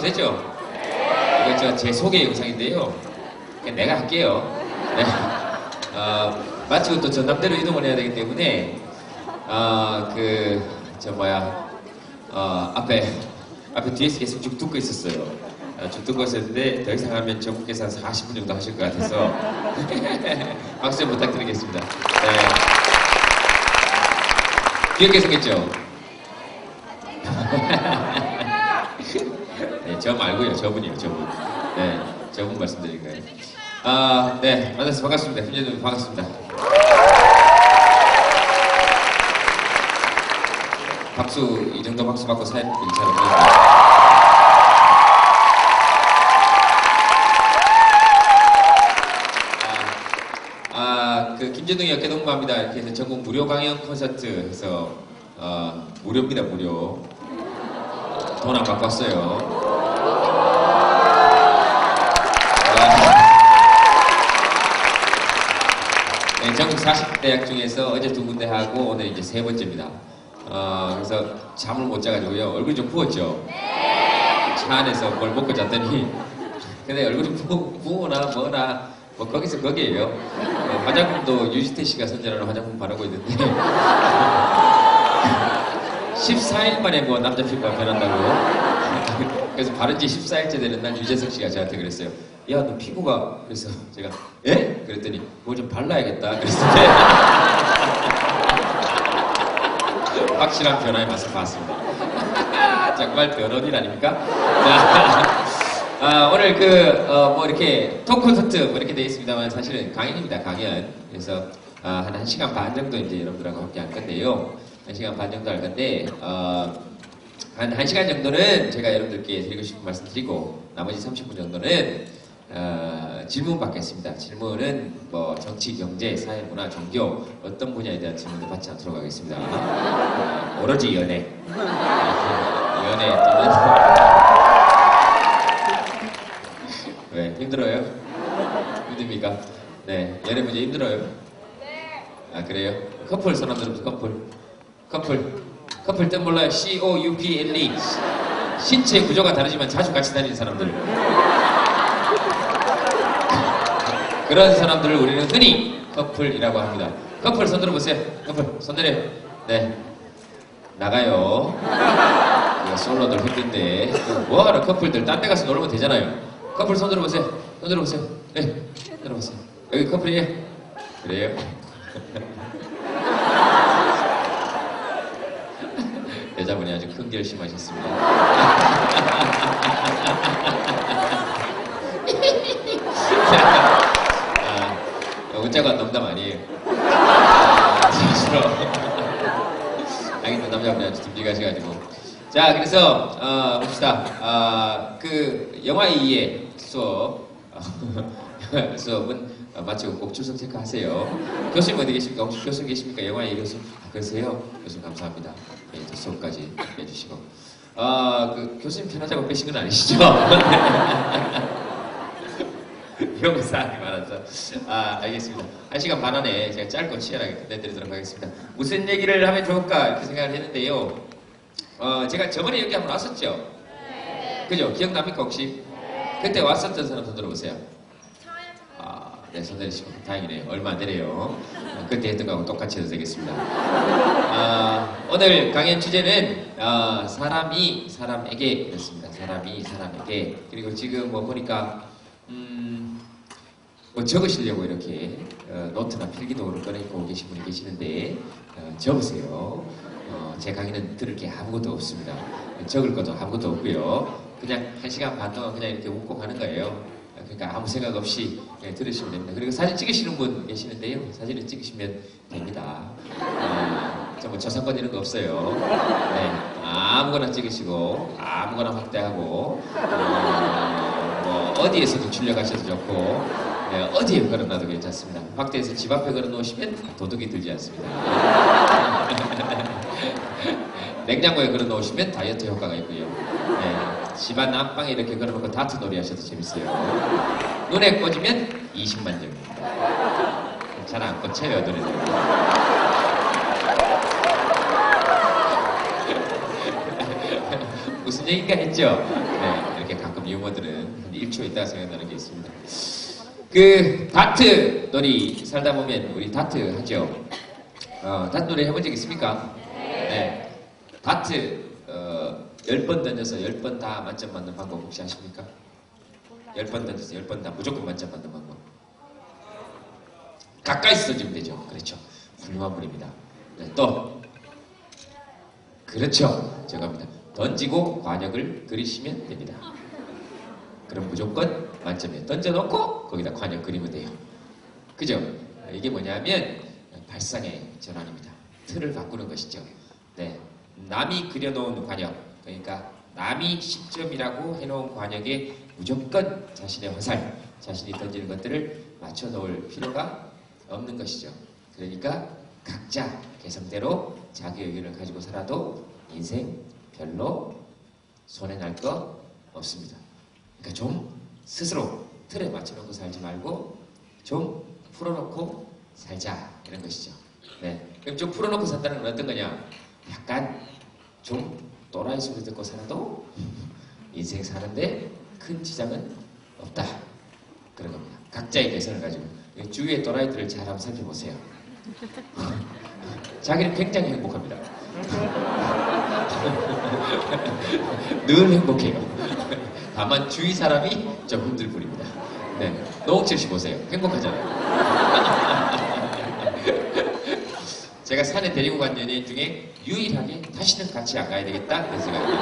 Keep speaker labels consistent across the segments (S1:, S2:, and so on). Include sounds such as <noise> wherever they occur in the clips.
S1: 봐도 되죠? 이거 저제 소개 영상인데요. 내가 할게요. 네. 어, 마치고 또 전남대로 이동을 해야 되기 때문에 어, 그, 저 뭐야, 어, 앞에, 앞에 뒤에서 계속 쭉 듣고 있었어요. 어, 쭉 듣고 있었는데 더 이상 하면 전국에서 한 40분 정도 하실 것 같아서 <laughs> 박수 좀 부탁드리겠습니다. 네. 귀엽게 생겼죠? 네, 저 말고요. 저분이요, 저분. 네, 저분 말씀드린 거예요. 아, 네, 만나서 반갑습니다. 김재준 반갑습니다. 박수, 이 정도 박수 받고 사연 일차로 아, 그 김재동이 어깨동무합니다. 이렇게 해서 전국 무료 강연 콘서트 해서 어, 무료입니다, 무료. 돈안 왔어요. 네, 전국 40대학 중에서 어제 두 군데 하고 오늘 이제 세 번째입니다. 어, 그래서 잠을 못 자가지고요. 얼굴이 좀 부었죠? 차 안에서 뭘 먹고 잤더니 <laughs> 근데 얼굴이 부, 부거나 뭐나 뭐 거기서 거기에요. 어, 화장품도 유지태 씨가 선전하는 화장품 바르고 있는데 <laughs> 14일 만에 뭐 남자 피부가 변한다고. <laughs> 그래서 바른 지 14일째 되는 날 유재석 씨가 저한테 그랬어요. 야, 너 피부가. 그래서 <laughs> 제가, 예? 그랬더니, 뭘 좀 발라야겠다. 때. <laughs> 확실한 변화의 맛을 봤습니다. <laughs> 정말 변원일 아닙니까? 아, 오늘 그, 어, 뭐 이렇게 토크 콘서트 뭐 이렇게 되어 있습니다만 사실은 강연입니다, 강연. 그래서 아, 한 1시간 반 정도 이제 여러분들하고 함께 할 건데요. 1시간 반 정도 할 건데, 어, 한 1시간 정도는 제가 여러분들께 드리고 싶은 말씀 드리고, 나머지 30분 정도는 어, 질문 받겠습니다. 질문은 뭐 정치, 경제, 사회, 문화, 종교 어떤 분야에 대한 질문도 받지 않도록 하겠습니다. 어, 오로지 연애. 연애 또는 왜 힘들어요? 힘듭니까? 네, 연애 문제 힘들어요? 아 그래요? 커플 사람들은 커플 커플 커플 뜻 몰라요 C O U P L E 신체 구조가 다르지만 자주 같이 다니는 사람들 그런 사람들을 우리는 흔히 커플이라고 합니다. 커플 손 들어보세요. 커플 손 들어요. 네. 나가요. 솔로들 힘든데. 뭐하러 커플들 딴 데 가서 놀면 되잖아요. 커플 손 들어보세요. 손 들어보세요. 네 들어보세요. 여기 커플이에요? 그래요? <laughs> 여자분이 아주 큰 결심하셨습니다. <laughs> 한 농담 아니에요. 아, 진짜로. 알겠습니다. 남자분이 듬직하셔가지고. 자, 그래서, 어, 봅시다. 아, 그, 영화 2의 수업, <laughs> 수업은 마치고 꼭 출석 체크하세요. 교수님 어디 계십니까? 혹시 교수님 계십니까? 영화 2 교수? 아, 그러세요? 교수님 감사합니다. 예, 또 수업까지 해주시고. 아, 그, 교수님 편하자고 빼신 건 아니시죠? <laughs> 사항이 많아서. 아, 알겠습니다. 한 시간 반 안에 제가 짧고 치열하게 내드리도록 하겠습니다. 무슨 얘기를 하면 좋을까? 이렇게 생각을 했는데요. 어, 제가 저번에 여기 한번 왔었죠? 그죠? 기억납니까, 혹시? 그때 왔었던 사람 손 들어보세요. 아, 네, 손 내리시고 다행이네요. 얼마 안 되네요. 어, 그때 했던 거하고 똑같이 해도 되겠습니다. 아, 오늘 강연 주제는 아, 사람이 사람에게 그렇습니다. 사람이 사람에게 그리고 지금 뭐 보니까 음, 뭐 적으시려고 이렇게 어, 노트나 필기도구를 꺼내고 계신 분이 계시는데 어, 적으세요. 어, 제 강의는 들을 게 아무것도 없습니다. 적을 것도 아무것도 없고요. 그냥 한 시간 반 동안 그냥 이렇게 웃고 가는 거예요. 그러니까 아무 생각 없이 네, 들으시면 됩니다. 그리고 사진 찍으시는 분 계시는데요. 사진을 찍으시면 됩니다. 어, 저뭐 저상권 이런 거 없어요. 네, 아무거나 찍으시고 아무거나 확대하고 어, 뭐 어디에서도 출력 하셔도 좋고 네, 어디에 걸어놔도 괜찮습니다. 확대해서 집 앞에 걸어놓으시면 도둑이 들지 않습니다. <laughs> 냉장고에 걸어놓으시면 다이어트 효과가 있고요. 네, 집안 안방에 이렇게 걸어놓고 다트 놀이 하셔도 재밌어요. 눈에 꽂으면 20만 점입니다. 잘 안 꽂혀요, 노래들. <laughs> 무슨 얘기인가 했죠? 네, 이렇게 유머들은 한 1초 있다가 생각나는 게 있습니다. 그 다트 놀이 살다 보면 우리 다트 하죠. 어, 다트 놀이 해본 적 있습니까? 네. 다트 어, 10번 던져서 10번 다 만점 맞는 방법 혹시 아십니까? 10번 던져서 10번 다 무조건 만점 맞는 방법. 가까이서 던지면 되죠. 그렇죠. 훌륭한 분입니다. 네, 또 그렇죠. 저겁니다. 던지고 관역을 그리시면 됩니다. 그럼 무조건 만점에 던져놓고 거기다 관역 그리면 돼요. 그죠? 이게 뭐냐면 발상의 전환입니다. 틀을 바꾸는 것이죠. 네. 남이 그려놓은 관역, 그러니까 남이 10점이라고 해놓은 관역에 무조건 자신의 화살, 자신이 던지는 것들을 맞춰 놓을 필요가 없는 것이죠. 그러니까 각자 개성대로 자기 의견을 가지고 살아도 인생 별로 손해 날 거 없습니다. 그러니까 좀 스스로 틀에 맞춰놓고 살지 말고 좀 풀어놓고 살자 이런 것이죠. 네. 그럼 좀 풀어놓고 산다는 건 어떤 거냐? 약간 좀 또라이 소리 듣고 살아도 <laughs> 인생 사는데 큰 지장은 없다. 그런 겁니다. 각자의 개성을 가지고 주위의 또라이들을 잘 한번 살펴보세요. <laughs> 자기는 굉장히 행복합니다. <laughs> 늘 행복해요. 다만 주위 사람이 좀 힘들 뿐입니다. 네. 노홍철 씨 보세요. 행복하잖아요. <laughs> 제가 산에 데리고 간 연예인 중에 유일하게 다시는 같이 안 가야 되겠다 그런 생각이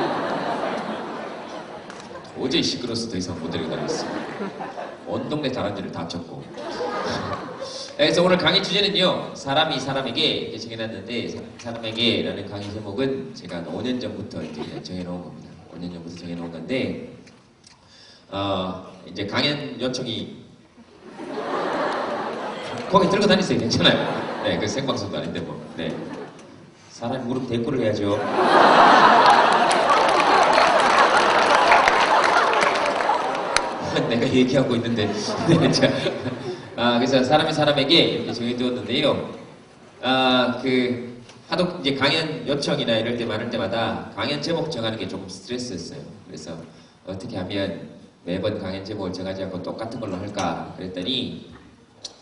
S1: 도저히 시끄러워서 더 이상 못 데리고 다녔어요. 온 동네 다람쥐를 다 쳤고. 그래서 오늘 강의 주제는요, 사람이 사람에게 정해놨는데, 사- 사람에게 라는 강의 제목은 제가 5년 전부터 이제 정해놓은 겁니다. 5년 전부터 정해놓은 건데, 어, 이제 강연 요청이 거기 들고 다니세요. 괜찮아요. 네, 그 생방송도 아닌데 뭐. 네. 사람 무릎 대꾸를 해야죠. <laughs> 내가 얘기하고 있는데. <laughs> 네, 자. 아, 그래서 사람이 사람에게 이렇게 정해두었는데요. 아, 그, 하도 이제 강연 요청이나 이럴 때 많을 때마다 강연 제목 정하는 게 조금 스트레스였어요. 그래서 어떻게 하면 매번 제목을 정하지 않고 똑같은 걸로 할까 그랬더니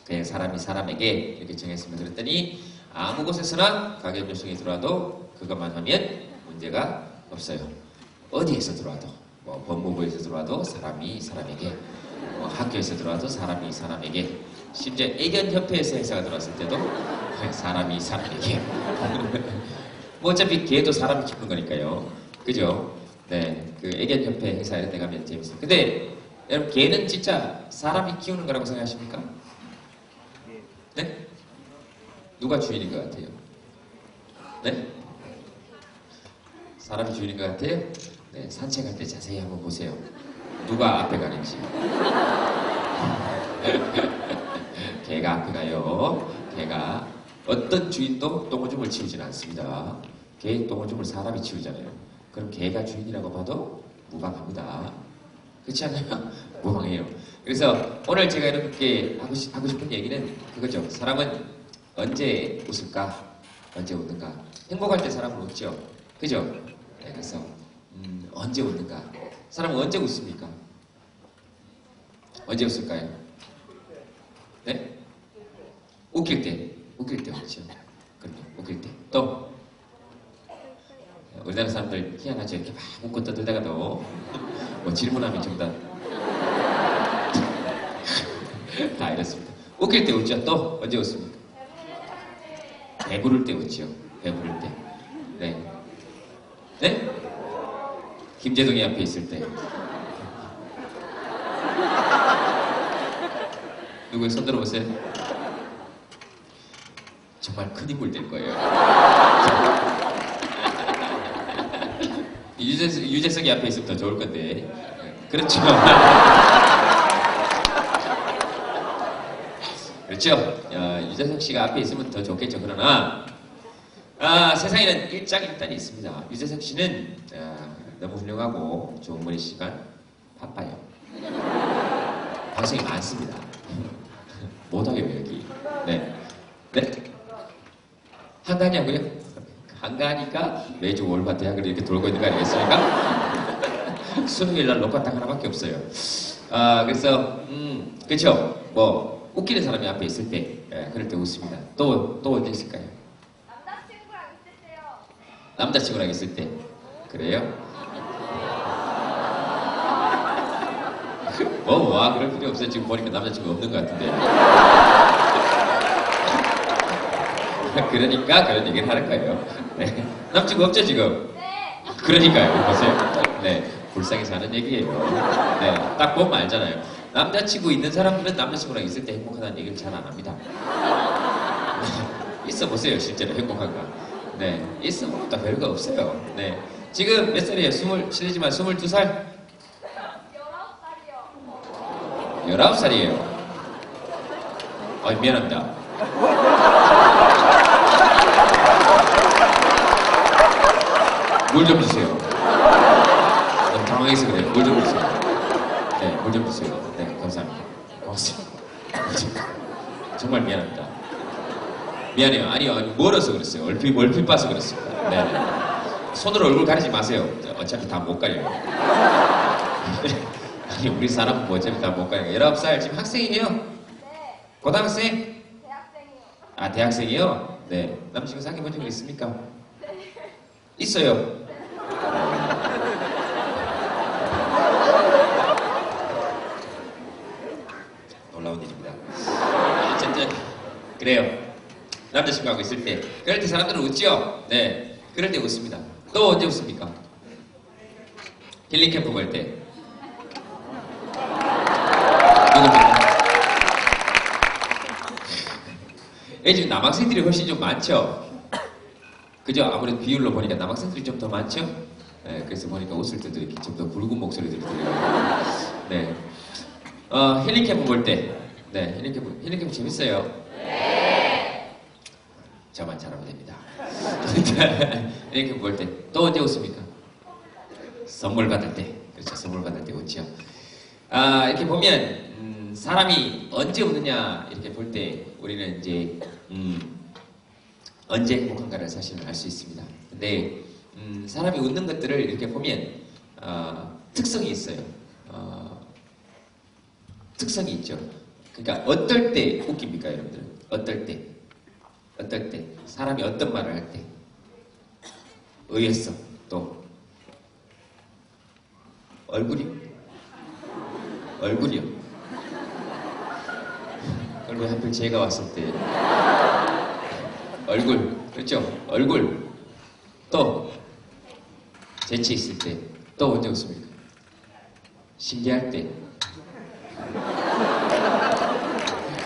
S1: 그냥 사람이 사람에게 이렇게 정했습니다. 그랬더니 아무 곳에서나 강연 요청이 들어와도 그것만 하면 문제가 없어요. 어디에서 들어와도 뭐 법무부에서 들어와도 사람이 사람에게 뭐 학교에서 들어와도 사람이 사람에게 심지어 애견협회에서 행사가 들어왔을 때도 <laughs> 사람이 사람에게 <laughs> 뭐 어차피 개도 사람이 키우는 거니까요. 그죠? 네, 그 애견협회 이런 데 가면 재밌어요. 근데 여러분 개는 진짜 사람이 키우는 거라고 생각하십니까? 네? 누가 주인인 것 같아요? 네? 사람이 주인인 것 같아요? 네, 산책할 때 자세히 한번 보세요. 누가 앞에 가는지. <laughs> 개가 앞에 가요. 개가 어떤 주인도 똥오줌을 치우지는 않습니다. 개 똥오줌을 사람이 치우잖아요. 그럼 개가 주인이라고 봐도 무방합니다. 그렇지 않아요? <laughs> 무방해요. 그래서 오늘 제가 이렇게 하고, 싶, 하고 싶은 얘기는 그거죠. 사람은 언제 웃을까? 언제 웃는가? 행복할 때 사람은 웃죠. 그죠? 네, 그래서 음, 언제 웃는가? 사람은 언제 웃습니까? 언제 웃을까요? 네? 웃길 때. 웃길 때 웃죠. 그럼요. 웃길 때. 또 우리나라 사람들 희한하죠. 이렇게 막 웃고 떠들다가도 뭐 질문하면 정답 다 이렇습니다. 웃길 때 웃죠. 또 언제 웃습니까? 배부를 때 웃죠. 배부를 때. 네. 네? 김재동이 앞에 있을 때. 누구의 손 들어보세요. 정말 큰 힘을 낼 거예요. 유재석, 유재석이 앞에 있으면 더 좋을 건데. 그렇죠. <laughs> 그렇죠. 어, 유재석 씨가 앞에 있으면 더 좋겠죠. 그러나 아, 세상에는 일장일단이 있습니다. 유재석 씨는 아, 너무 훌륭하고 좋은 분이시지만 바빠요. 방송이 많습니다. <laughs> 못하게 왜 여기? 네. 네? 한가하냐고요? 한가하니까 매주 월화 대학을 이렇게 돌고 있는 거 아니겠습니까? <laughs> 수요일 날 녹화 딱 하나밖에 없어요. 아, 그래서, 음, 그쵸. 뭐, 웃기는 사람이 앞에 있을 때, 예, 그럴 때 웃습니다. 또, 또 언제 있을까요?
S2: 남자친구랑 있을 때요.
S1: 남자친구랑 있을 때. 그래요? <laughs> 뭐, 와, 그럴 필요 없어요. 지금 보니까 남자친구 없는 것 같은데. <laughs> 그러니까 그런 얘기를 하는 거예요. 네. 남자친구 없죠, 지금?
S2: 네.
S1: 그러니까요. 보세요. 네. 불쌍해서 하는 얘기예요. 네. 딱 보면 알잖아요. 남자친구 있는 사람들은 남자친구랑 있을 때 행복하다는 얘기를 잘 안 합니다. 있어 보세요. 실제로 행복한가. 네. 있어 보면 또 별거 없어요. 네. 지금 몇 살이에요? 스물, 실례지만 22살?
S2: 열아홉 살이요.
S1: 19살이에요. 아, 미안합니다. 물 좀 주세요. 너무 당황해서 그래요. 물 좀 주세요. 네, 물 좀 주세요. 네, 감사합니다. 고맙습니다. 정말 미안합니다. 미안해요. 아니요, 아니, 멀어서 그랬어요. 얼핏, 얼핏 봐서 그랬습니다. 네. 네. 손으로 얼굴 가리지 마세요. 어차피 다 못 가려요. <laughs> 아니, 우리 사람은 뭐 어차피 다 못 가려요. 19살, 지금 학생이에요?
S2: 네.
S1: 고등학생?
S2: 대학생이요.
S1: 아, 대학생이요? 네. 남친구 사귀어 본 적은 있습니까? 있어요. 놀라운 일입니다. 어쨌든, 그래요. 남자친구하고 있을 때. 그럴 때 사람들은 웃죠? 네. 그럴 때 웃습니다. 또 언제 웃습니까? 힐링 캠프 갈 때. 요즘 남학생들이 훨씬 좀 많죠? 그죠? 아무래도 비율로 보니까 남학생들이 좀 더 많죠? 네, 그래서 보니까 웃을 때도 이렇게 좀 더 굵은 목소리들이 들려요. 네. 어, 캠프 볼 때. 네, 힐링 캠프, 힐링 캠프 재밌어요? 네. 저만 잘하면 됩니다. <laughs> 캠프 볼 때. 또 언제 웃습니까? 선물 받을 때. 그렇죠. 선물 받을 때 웃죠. 아, 이렇게 보면, 음, 사람이 언제 웃느냐, 이렇게 볼 때, 우리는 이제, 음, 언제 행복한가를 사실은 알 수 있습니다. 근데, 음, 사람이 웃는 것들을 이렇게 보면, 어, 특성이 있어요. 어, 특성이 있죠. 그러니까, 어떨 때 웃깁니까, 여러분들? 어떨 때? 어떨 때? 사람이 어떤 말을 할 때? 의했어. 또, 얼굴이? 얼굴이요. <laughs> 얼굴 하필 제가 왔을 때 얼굴 그렇죠 얼굴 또 재치 있을 때 또 언제 웃습니까? 신기할 때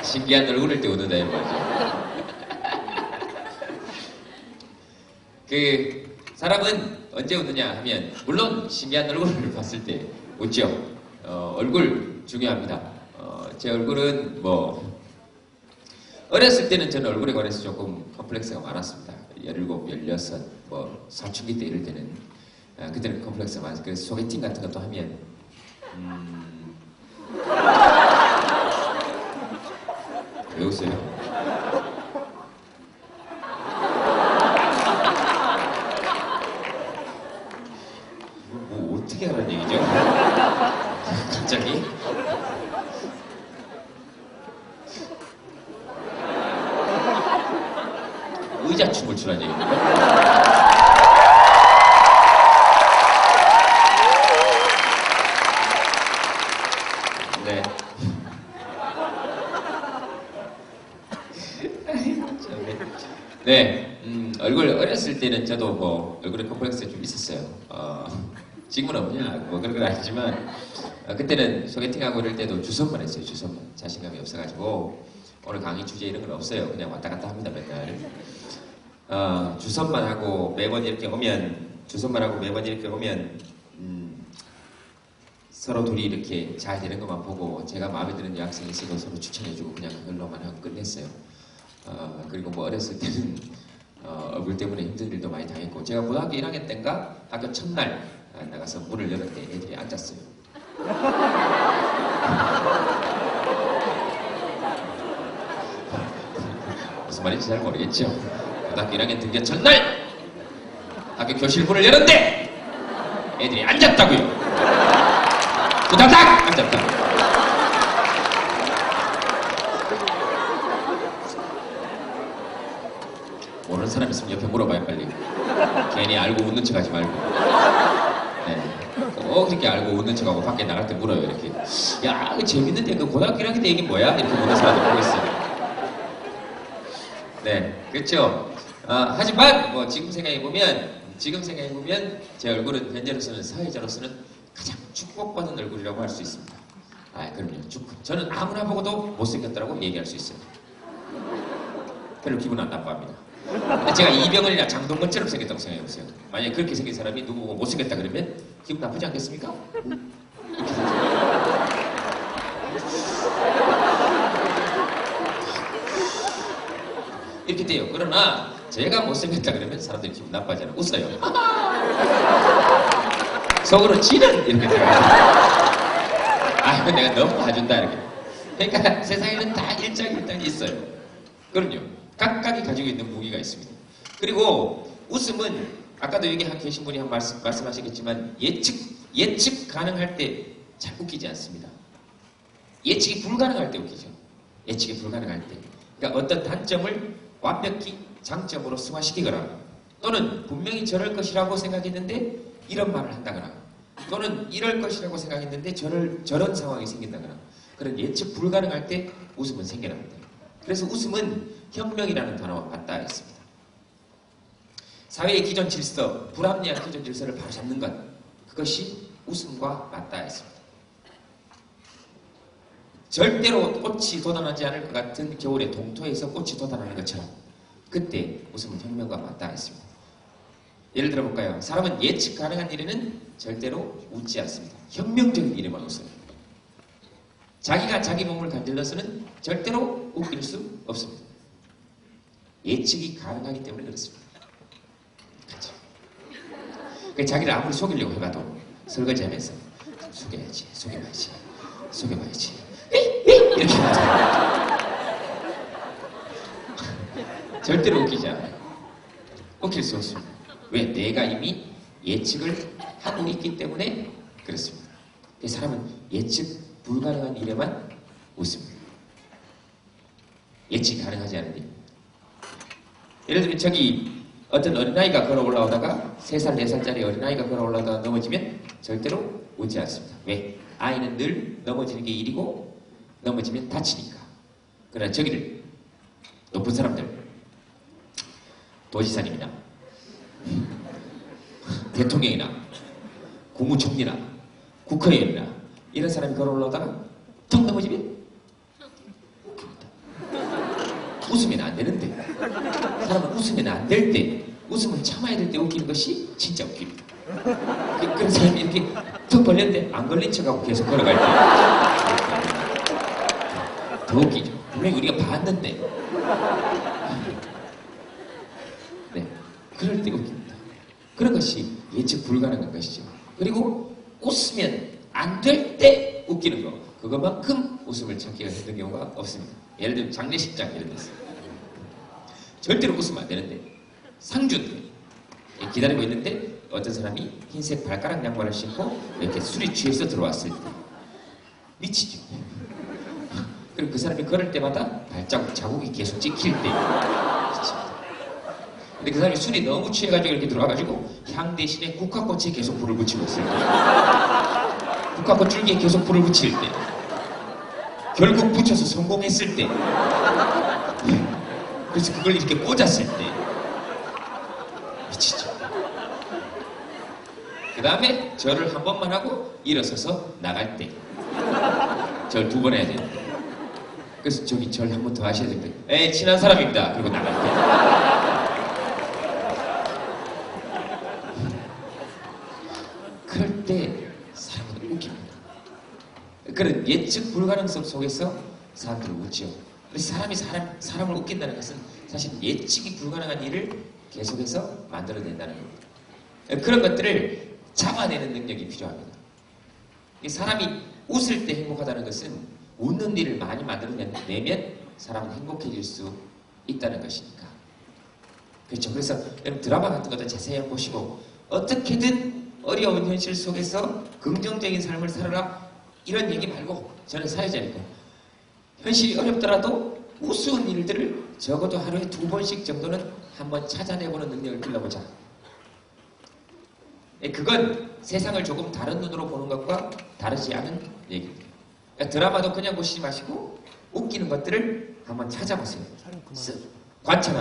S1: 신기한 얼굴일 때 웃는다 이 말이죠. 그 사람은 언제 웃느냐 하면 물론 신기한 얼굴을 <laughs> 봤을 때 웃죠. 어, 얼굴 중요합니다. 어, 제 얼굴은 뭐 어렸을 때는 저는 얼굴에 관해서 조금 컴플렉스가 많았습니다. 17, 16, 뭐 사춘기 때 이럴 때는 아, 그때는 컴플렉스가 많았어요. 그래서 소개팅 같은 것도 하면 음... <laughs> 왜 웃어요? 뭐 어떻게 하는 얘기죠? 갑자기? 의자 춤을 추라는 얘기입니다. 네. 네, 음, 얼굴 어렸을 때는 저도 뭐 얼굴에 컴플렉스 좀 있었어요. 어, <laughs> 지금은 없냐? 뭐 그런 건 아니지만 어, 그때는 소개팅하고 이럴 때도 주선만 했어요. 주선만 자신감이 없어가지고 오늘 강의 주제 이런 건 없어요. 그냥 왔다 갔다 합니다 맨날. 어, 주선만 하고 매번 이렇게 오면 주선만 하고 매번 이렇게 오면 음, 서로 둘이 이렇게 잘 되는 것만 보고 제가 마음에 드는 여학생이 있어도 서로 추천해주고 그냥 그걸로만 하고 끝냈어요. 어, 그리고 뭐 어렸을 때는 어, 얼굴 때문에 힘든 일도 많이 당했고 제가 고등학교 1학년 때인가 학교 첫날 아, 나가서 문을 열었는데 애들이 앉았어요. <laughs> 무슨 말인지 잘 모르겠죠. 고등학교 1학년 등교 첫날 학교 교실 문을 열었는데 애들이 앉았다고요. 후다닥! 앉았다. 모르는 사람 있으면 옆에 물어봐요, 빨리. 괜히 알고 웃는 척 하지 말고. 네. 꼭 이렇게 알고 웃는 척하고 밖에 나갈 때 물어요, 이렇게. 야, 그 재밌는데 그 고등학교 1학년 때 얘기 뭐야? 이렇게 묻는 사람도 보고 있어요. 네, 그렇죠. 아, 하지만 뭐 지금 생각해 보면 지금 생각해 보면 제 얼굴은 현재로서는 사회자로서는 가장 축복받은 얼굴이라고 할 수 있습니다. 아, 그럼요. 축복. 저는 아무나 보고도 못생겼다고 얘기할 수 있어요. 별로 기분 안 나빠합니다. 제가 이병헌이나 장동건처럼 생겼다고 생각해 보세요. 만약에 그렇게 생긴 사람이 누구 보고 못생겼다 그러면 기분 나쁘지 않겠습니까? 이렇게 돼요. 그러나 제가 못생겼다 그러면 사람들이 기분 나빠하잖아요. 웃어요. 속으로 지는 이렇게 돼요. 아, 내가 너무 봐준다 이렇게. 그러니까 세상에는 다 일장일단이 있어요. 그럼요. 각각이 가지고 있는 무기가 있습니다. 그리고 웃음은 아까도 여기 한 계신 분이 한 말씀, 말씀하시겠지만 예측 예측 가능할 때 잘 웃기지 않습니다. 예측이 불가능할 때 웃기죠. 예측이 불가능할 때. 그러니까 어떤 단점을 완벽히 장점으로 승화시키거나 또는 분명히 저럴 것이라고 생각했는데 이런 말을 한다거나 또는 이럴 것이라고 생각했는데 저럴, 저런 상황이 생긴다거나 그런 예측 불가능할 때 웃음은 생겨납니다. 그래서 웃음은 혁명이라는 단어와 맞닿아 있습니다. 사회의 기존 질서, 불합리한 기존 질서를 바로잡는 것 그것이 웃음과 맞닿아 있습니다. 절대로 꽃이 돋아나지 않을 것 같은 겨울의 동토에서 꽃이 돋아나는 것처럼 그때 웃음은 혁명과 맞닿아 있습니다. 예를 들어 볼까요? 사람은 예측 가능한 일에는 절대로 웃지 않습니다. 혁명적인 일에만 웃어요. 자기가 자기 몸을 간질러서는 절대로 웃길 수 없습니다. 예측이 가능하기 때문에 그렇습니다. 그렇죠. 그 자기를 아무리 속이려고 해봐도 설거지 하면서 속여야지, 속여봐야지, 속여봐야지. 이렇게 하잖아요. 절대로 웃기지 않아요. 웃길 수 없습니다. 왜? 내가 이미 예측을 하고 있기 때문에 그렇습니다. 그 사람은 예측 불가능한 일에만 웃습니다. 예측 가능하지 일. 예를 들면 저기 어떤 어린아이가 걸어 올라오다가 3살, 4살짜리 어린아이가 걸어 올라오다가 넘어지면 절대로 웃지 않습니다. 왜? 아이는 늘 넘어지는 게 일이고 넘어지면 다치니까. 그러나 저기를 높은 사람들 도지사님이나 <laughs> 대통령이나 국무총리나 국회의원이나 이런 사람이 걸어 올라오다가 툭 넘어지면 웃깁니다. 웃으면 안 되는데 사람은 웃으면 안 될 때 웃음은 참아야 될 때 웃기는 것이 진짜 웃깁니다. 그- 그런 사람이 이렇게 툭 걸렸는데 안 걸린 척하고 계속 걸어갈 때 더 웃기죠. 분명히 우리가 봤는데 네, 그럴 때 웃깁니다. 그런 것이 예측 불가능한 것이죠. 그리고 웃으면 안 될 때 웃기는 거. 그것만큼 웃음을 찾기가 힘든 경우가 없습니다. 예를 들면 장례식장 이런 데서. 절대로 웃으면 안 되는데 상준 기다리고 있는데 어떤 사람이 흰색 발가락 양말을 신고 이렇게 술이 취해서 들어왔을 때 미치죠. 그리고 그 사람이 걸을 때마다 발자국 자국이 계속 찍힐 때 미칩니다. 근데 그 사람이 술이 너무 취해가지고 이렇게 들어와가지고 향 대신에 국화꽃에 계속 불을 붙이고 있을 때 국화꽃 줄기에 계속 불을 붙일 때 결국 붙여서 성공했을 때 그래서 그걸 이렇게 꽂았을 때 미치죠. 그 다음에 절을 한 번만 하고 일어서서 나갈 때 절 두 번 해야 되는데 그래서 저기 절 한 번 더 하셔야 되는데 에 친한 사람입니다. 그리고 나갈 때 그럴 때 사람은 웃깁니다. 그런 예측 불가능성 속에서 웃지요. 그래서 사람이 사람, 사람을 웃긴다는 것은 사실 예측이 불가능한 일을 계속해서 만들어낸다는 겁니다. 그런 것들을 잡아내는 능력이 필요합니다. 이 사람이 웃을 때 행복하다는 것은 웃는 일을 많이 만들어내면 사람은 행복해질 수 있다는 것이니까. 그렇죠. 그래서 드라마 같은 것도 자세히 보시고 어떻게든 어려운 현실 속에서 긍정적인 삶을 살아라 이런 얘기 말고 저는 사회자니까 현실이 어렵더라도 우스운 일들을 적어도 하루에 두 번씩 정도는 한번 찾아내보는 능력을 길러보자. 예, 그건 세상을 조금 다른 눈으로 보는 것과 다르지 않은 얘기입니다. 그러니까 드라마도 그냥 보시지 마시고 웃기는 것들을 한번 찾아보세요. 쓱 관찰하